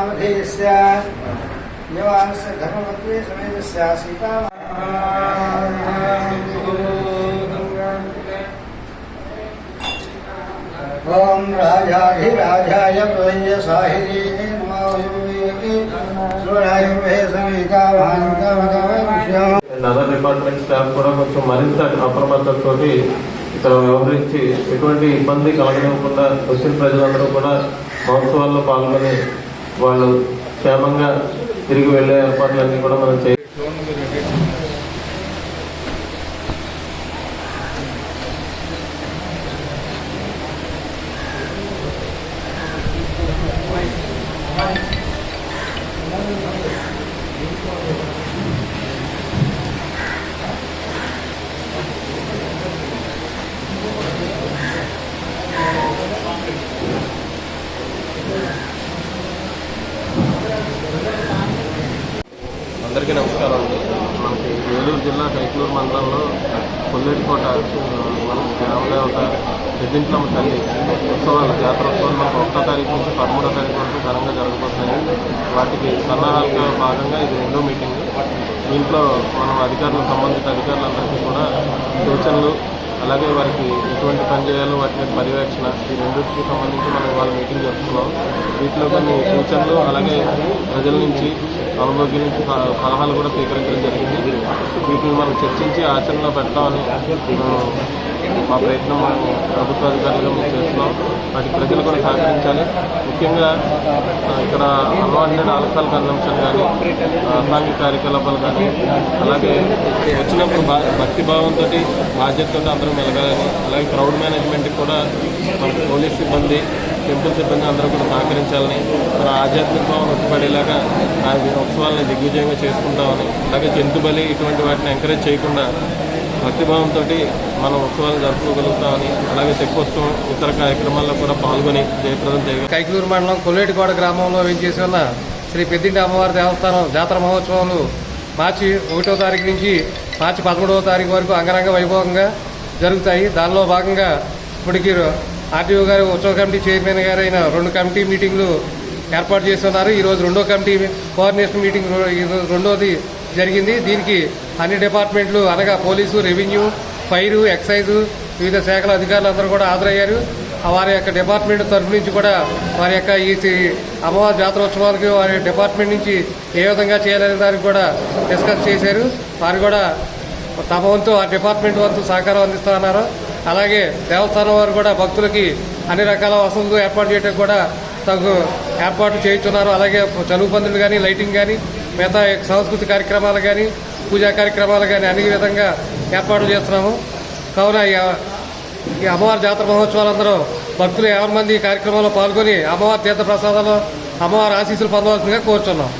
नामधेयस्य यवानस्य धर्मपत्रे समेतस्य Sita Om राजाधिराजाय प्रयसाहिरे नमोऽयुर्वे समेता भानुकमकमविष्यम् and other department staff కూడా కొంచెం మరింత అప్రమత్తంతో ఇక్కడ వ్యవహరించి ఎటువంటి ఇబ్బంది కలగనివ్వకుండా వచ్చిన ప్రజలందరూ కూడా మహోత్సవాల్లో పాల్గొని వాళ్ళు క్షేమంగా తిరిగి వెళ్ళే ఏర్పాట్లన్నీ కూడా మనం చేయాలి. అందరికీ నమస్కారం అండి మనకి ఏలూరు జిల్లా కైకలూరు మండలంలో కొల్లేటికోట మన ఒక పెద్దింట్లమ్మ తల్లి ఉత్సవాలు జాతర ఉత్సవాలు మనకు ఒకటో తారీఖు నుంచి పదమూడో తారీఖు వరకు ఘనంగా జరగబోతున్నాయి. వాటికి సన్నాహాలుగా భాగంగా ఇది రెండో మీటింగ్. దీంట్లో మనం అధికారులు సంబంధిత అధికారులందరికీ కూడా అలాగే వారికి ఎటువంటి పని చేయాలో వాటి మీద పర్యవేక్షణ ఈ రెండింటికి సంబంధించి మనం వాళ్ళ మీటింగ్ జరుపుతున్నాం వీటిలో కొన్ని సూచనలు అలాగే ప్రజల నుంచి అనుభోగ్యుల నుంచి సలహాలు కూడా స్వీకరించడం జరిగింది. వీటిని మనం చర్చించి ఆచరణలో పెడతామని మా ప్రయత్నం ప్రభుత్వ అధికారులుగా మేము చేస్తున్నాం. వాటికి ప్రజలు కూడా సహకరించాలి. ముఖ్యంగా ఇక్కడ అన్వాంటెడ్ ఆల్కహాల్ కన్సంప్షన్ కానీ అసాంఘిక కార్యకలాపాలు కానీ అలాగే వచ్చినప్పుడు భక్తి భావంతో బాధ్యతతో అందరం మెలగాలని అలాగే క్రౌడ్ మేనేజ్మెంట్కి కూడా మన పోలీస్ సిబ్బంది టెంపుల్ సిబ్బంది అందరూ కూడా సహకరించాలని మన ఆధ్యాత్మిక భావన ఉట్టిపడేలాగా ఆ ఉత్సవాలని దిగ్విజయంగా చేసుకుంటామని అలాగే జంతు బలి ఇటువంటి వాటిని ఎంకరేజ్ చేయకుండా భక్తిభావంతో మనం ఉత్సవాలు జరుపుకోగలుగుతామని అలాగే తెప్పోత్సవం ఇతర కార్యక్రమాల్లో కూడా పాల్గొని జయప్రదం చేయగలం. కైకలూరు మండలం కొల్లేటికోట గ్రామంలో వేంచేసి ఉన్న శ్రీ పెద్దింటి అమ్మవారి దేవస్థానం జాతర మహోత్సవాలు మార్చి ఒకటో తారీఖు నుంచి మార్చి పదమూడవ తారీఖు వరకు అంగరంగ వైభవంగా జరుగుతాయి. దానిలో భాగంగా ఇప్పటికీ ఆర్టీఓ గారు ఉత్సవ కమిటీ చైర్మన్ గారు అయిన రెండు కమిటీ మీటింగ్లు ఏర్పాటు చేస్తున్నారు. ఈరోజు రెండో కమిటీ కోఆర్డినేషన్ మీటింగ్ రెండోది జరిగింది. దీనికి అన్ని డిపార్ట్మెంట్లు అనగా పోలీసు రెవెన్యూ ఫైరు ఎక్సైజు వివిధ శాఖల అధికారులు అందరూ కూడా హాజరయ్యారు. వారి యొక్క డిపార్ట్మెంట్ తరఫు నుంచి కూడా వారి యొక్క ఈ అమ్మవారి జాతరోత్సవాలకి వారి డిపార్ట్మెంట్ నుంచి ఏ విధంగా చేయాలనే దానికి కూడా డిస్కస్ చేశారు. వారు కూడా తమ వంతు ఆ డిపార్ట్మెంట్ వంతు సహకారం అందిస్తున్నారు అలాగే దేవస్థానం వారు కూడా భక్తులకి అన్ని రకాల వసతులు ఏర్పాటు చేయడానికి కూడా తగు ఏర్పాట్లు చేయించున్నారు. అలాగే చదువు పందులు కానీ లైటింగ్ కానీ మిగతా సాంస్కృతిక కార్యక్రమాలు కానీ పూజా కార్యక్రమాలు కానీ అన్ని విధంగా ఏర్పాట్లు చేస్తున్నాము. కావున ఈ- అమ్మవారి జాతర మహోత్సవాలందరూ భక్తులు యాభై మంది ఈ కార్యక్రమంలో పాల్గొని అమ్మవారి తీర్థ ప్రసాదాలు అమ్మవారి ఆశీస్సులు పొందవలసిందిగా కోరుచున్నాం.